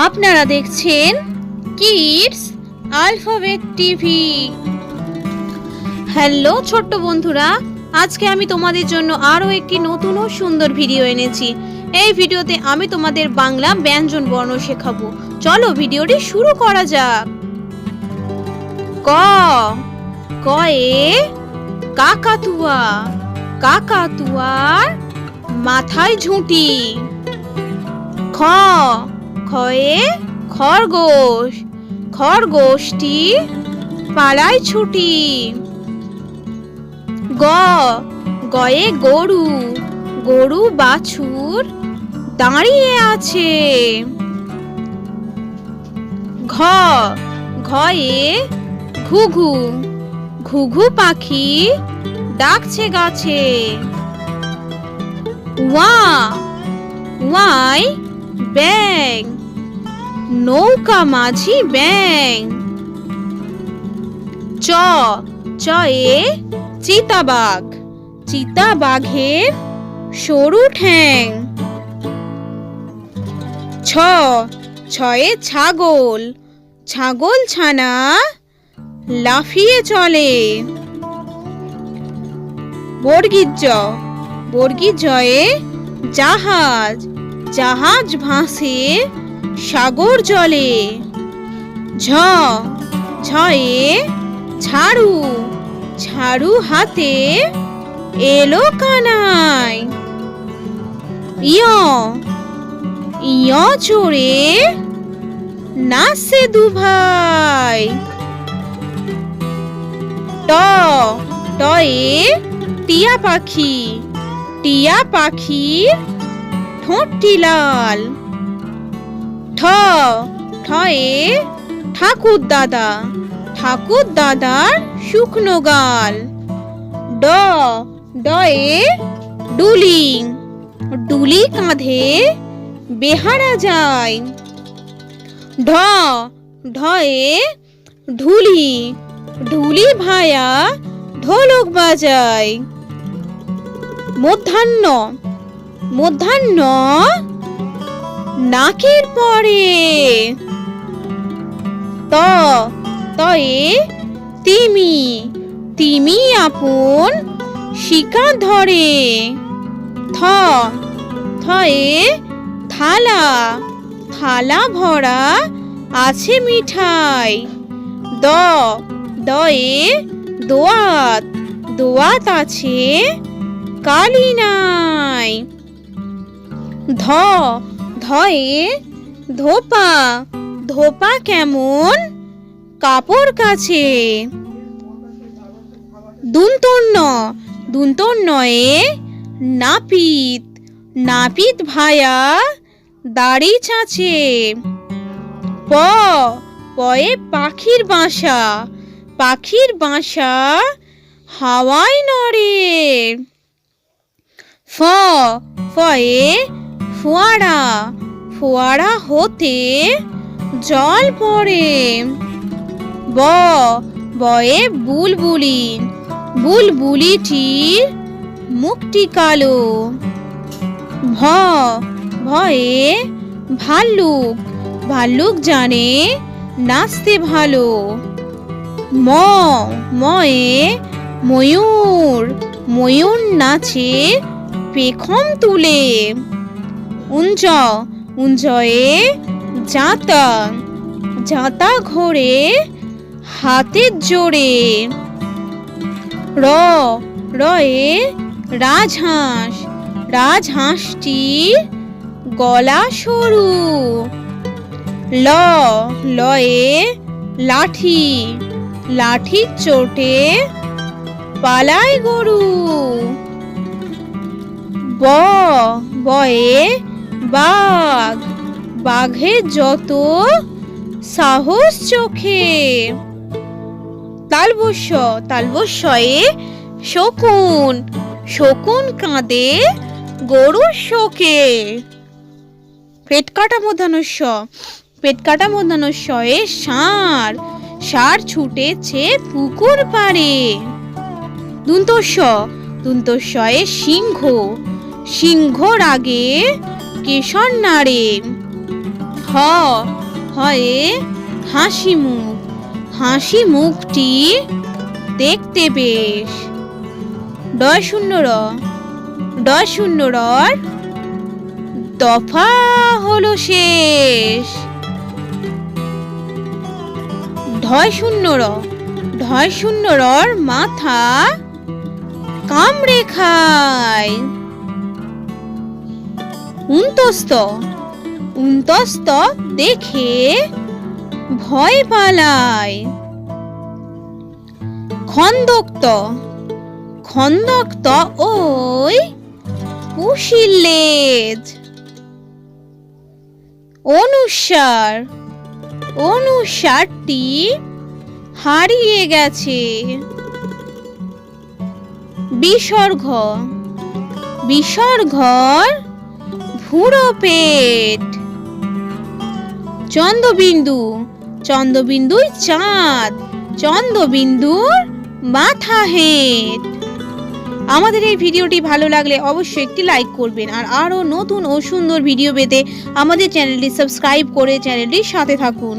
আপনারা দেখছেন kids alphabet TV. Hello, ছোট্ট বন্ধুরা, আজকে আমি তোমাদের জন্য আরও একটি নতুন ও সুন্দর ভিডিও এনেছি। এই ভিডিওতে আমি তোমাদের বাংলা ব্যঞ্জন বর্ণ শেখাবো। চলো ভিডিওটি শুরু করা যাক। ক ক এ কাকাতুয়া, কাকাতুয়ার মাথায় ঝুঁটি। খ খয়ে খরগোশ, খরগোশটি পালায় ছুটি। গ, গয়ে গরু গরু বাছুর দাঁড়িয়ে আছে। ঘ, ঘয়ে ঘুঘু ঘুঘু পাখি ডাকছে গাছে। ওয়া, ওয়াই ব্যাং নৌকা মাঝি ব্যাং। চ চয়ে চিতাবাঘ। চিতাবাঘের সরু ঠ্যাং। ছ ছয়ে ছাগল। ছাগল ছানা লাফিয়ে চলে। বর্গীর জ বর্গীর জয়ে জাহাজ। জাহাজ ভাসে সাগর জলে। ঝ, ঝয়ে ঝাড়ু ঝাড়ু হাতে এলো কানাই ইয় ইয় চড়ে নাচে দুভাই। ট, টয়ে টিয়া পাখি, টিয়া পাখির ঠোঁটটি লাল। ঠ, ঠয়ে ঠাকুর দাদা, ঠাকুর দাদার শুকনো গাল। ড, ডয়ে ডুলি ডুলি কাঁধে বেহারা যায়। ঢ, ঢয়ে ঢুলি ঢুলি ভায়া ঢোলক বাজায়। মধ্যাহ্ন মধ্যাহ্ন নাকের পরে। ত তয়ে তিমি। তিমি আপন শিকার ধরে। থ থয়ে থালা। থালা ভরা আছে মিঠাই। দ দয়ে দোয়াত। দোয়াত আছে কালিনাই। ধ ধয়ে ধোপা। ধোপা কেমন? কাপড় কাছে। দুন্তন্য দুন্তন্নয়ে নাপিত। নাপিত ভায়া দাড়ি চাচে প। পয়ে পাখির বাসা। পাখির বাসা হাওয়ায় নড়ে। ফ। ফয়ে ফোয়ারা। ফোয়ারা হতে জল পড়ে। ব, বয়ে বুলবুলি। বুলবুলিটির মুখটি কালো। ভ, ভয়ে ভাল্লুক। ভাল্লুক জানে নাচতে ভালো। ম, ময়ে ময়ূর। ময়ূর নাচে পেখম তুলে। উঞ্জ, উঞ্জয়ে জাতা জাতা ঘোরে হাতের জোরে। র, রয়ে রাজহাঁস রাজহাঁসটির গলা সরু। ল, লয়ে লাঠি লাঠির চোটে পালায় গরু। ব, বয়ে বাঘ। বাঘের যত সাহস চোখে। তালবস্য তালবস্যয়ে শকুন। শকুন কাঁদে গরুর শোকে। পেট কাটা মধ্যাহ্নস্য। পেট কাটা মধ্যাহ্নস্যয়ে ষাঁড় ষাঁড় ছুটেছে পুকুর পাড়ে। দুন্তস্য, দুন্তস্যয়ে সিংহ। সিংহর আগে কেশর নাড়ে হ, হয়ে হাসি মুখ হাসি মুখটি দেখতে বেশ। ডয় শূন্য র ডয় শূন্য রর দফা হলো শেষ। ঢয় শূন্য র ঢয় শূন্য রর মাথা কামড়ে খায়। উন্তস্ত। উন্তস্ত দেখে ভয় পালায়। খন্দক্ত। খন্দক্ত ওই পুষির লেজ। অনুসার, অনুসারটি হারিয়ে গেছে। বিসর্গ, বিসর্গর ভুড়ো পেট চন্দ্রবিন্দু চন্দ্রবিন্দুই চাঁদ, চন্দ্রবিন্দুর মাথা হেট। আমাদের এই ভিডিওটি ভালো লাগলে অবশ্যই একটি লাইক করবেন আর আরও নতুন ও সুন্দর ভিডিও পেতে আমাদের চ্যানেলটি সাবস্ক্রাইব করে চ্যানেলটির সাথে থাকুন।